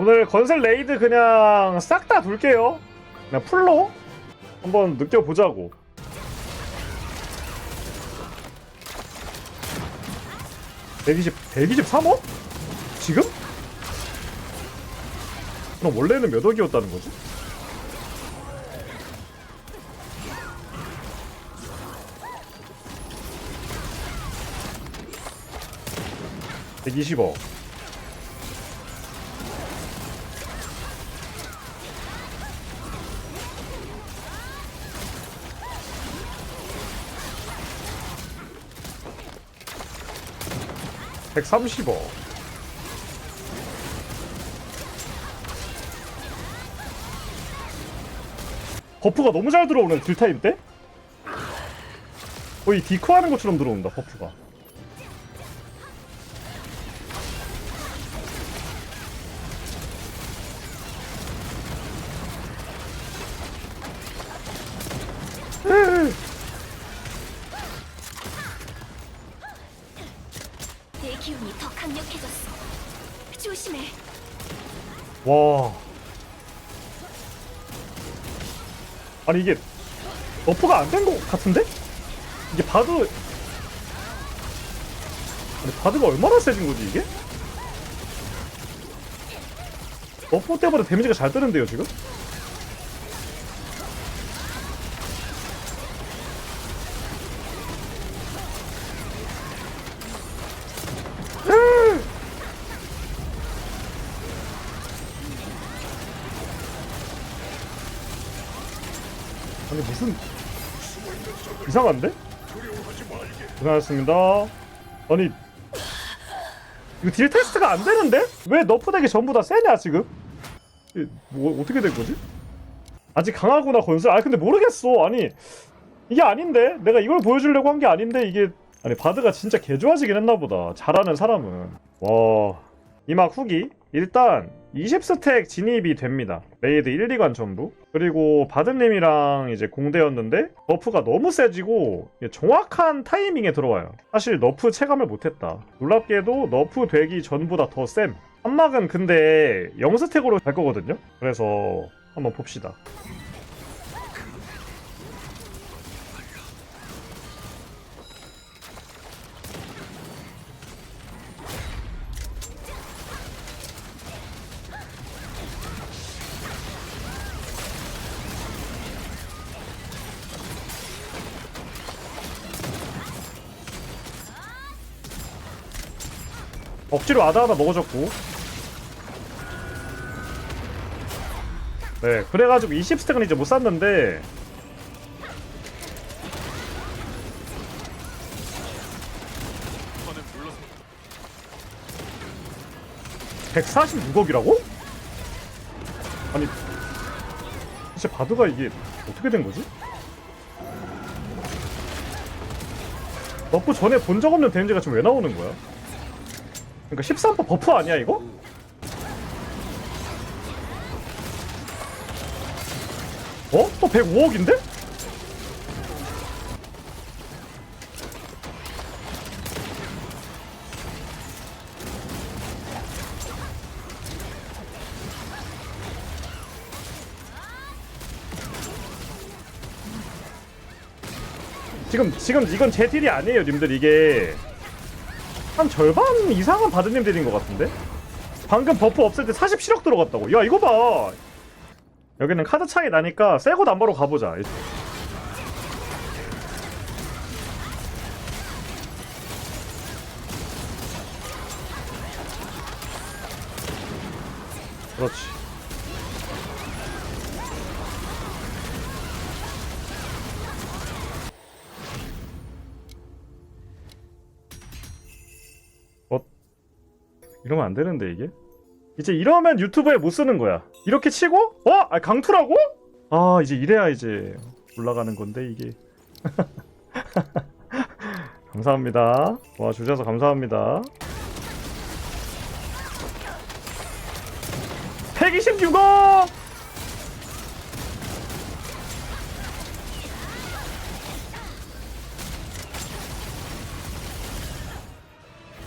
오늘 건설 레이드 그냥 싹 다 돌게요. 그냥 풀로 한번 느껴보자고. (120) (123억) 지금? 그럼 원래는 몇 억이었다는 거지? (120억) (130억) 버프가 너무 잘 들어오네 딜타임 때? 거의 디코 하는 것처럼 들어온다 버프가. 내 와 아니 이게 버프가 안 된 것 같은데? 이게 바드 아니 바드가 얼마나 세진 거지 이게? 버프 때보다 데미지가 잘 뜨는데요 지금? 아니 무슨 이상한데? 고생하셨습니다 아니 이거 딜 테스트가 안 되는데? 왜 너프 덱이 전부 다 세냐 지금? 이게 뭐 어떻게 된 거지? 아직 강하구나 건설 아 근데 모르겠어 아니 이게 아닌데 내가 이걸 보여주려고 한 게 아닌데 이게 아니 바드가 진짜 개 좋아지긴 했나 보다 잘하는 사람은 와 이 막 후기 일단 20스택 진입이 됩니다. 레이드 1, 2관 전부. 그리고 바드님이랑 이제 공대였는데 너프가 너무 세지고 정확한 타이밍에 들어와요. 사실 너프 체감을 못했다. 놀랍게도 너프 되기 전보다 더 쌤 한막은 근데 0스택으로 갈 거거든요. 그래서 한번 봅시다 억지로 아다하다 먹어줬고 네 그래가지고 20스택은 이제 못 샀는데 이번엔 물러서 146억이라고? 아니 진짜 바드가 이게 어떻게 된 거지? 너프 전에 본 적 없는 데미지가 지금 왜 나오는 거야? 그러니까 13% 버프 아니야 이거? 어? 또 105억인데? 지금 지금 이건 제 딜이 아니에요, 님들 이게 한 절반 이상은 바드님 딜인 것 같은데? 방금 버프 없앨 때 47억 들어갔다고. 야 이거 봐. 여기는 카드 차이 나니까 새거 남바로 가보자. 그렇지. 이러면 안 되는데 이게? 이제 이러면 유튜브에 못 쓰는 거야. 이렇게 치고? 어? 아 강투라고? 아 이제 이래야 이제 올라가는 건데 이게. 감사합니다. 와 주셔서 감사합니다.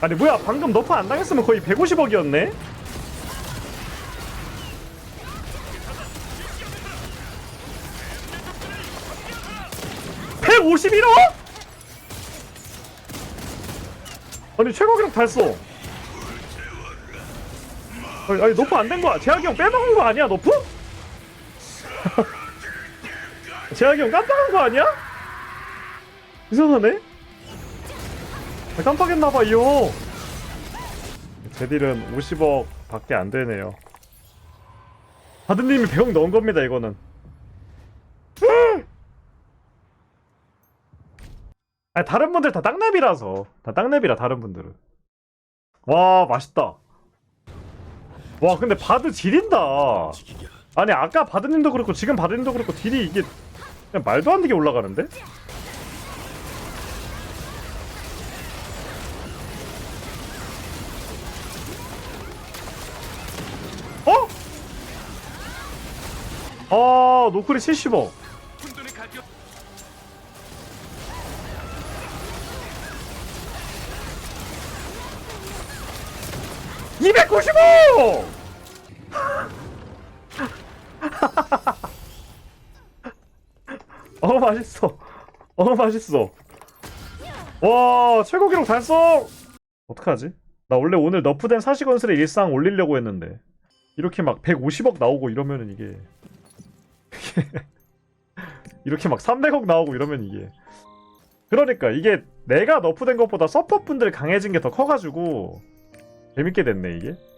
아니 뭐야 방금 너프 안 당했으면 거의 150억이었네? 151억?! 아니 최고기록 달성 아니, 아니 너프 안 된 거야 재학이 형 빼먹은 거 아니야 너프? 재학이 형 깜빡한 거 아니야? 이상하네 아, 깜빡했나봐 이형 제딜은 50억 밖에 안 되네요. 하드님이 100억 넣은 겁니다 이거는. 아니 다른 분들 다 땅랩이라서. 다 땅랩이라 다른 분들은. 와 맛있다. 와 근데 바드 지린다. 아니 아까 바드님도 그렇고 지금 바드님도 그렇고 딜이 이게 그냥 말도 안 되게 올라가는데? 아 노크리 70억 혼돈의 가격. 295! 어 맛있어. 어 맛있어. 와 최고 기록 달성. 어떡하지? 나 원래 오늘 너프된 사시건슬의 일상 올리려고 했는데 이렇게 막 150억 나오고 이러면은 이 게 이렇게 막 300억 나오고 이러면 이게. 그러니까 이게 내가 너프된 것보다 서퍼 분들 강해진 게 더 커가지고 재밌게 됐네 이게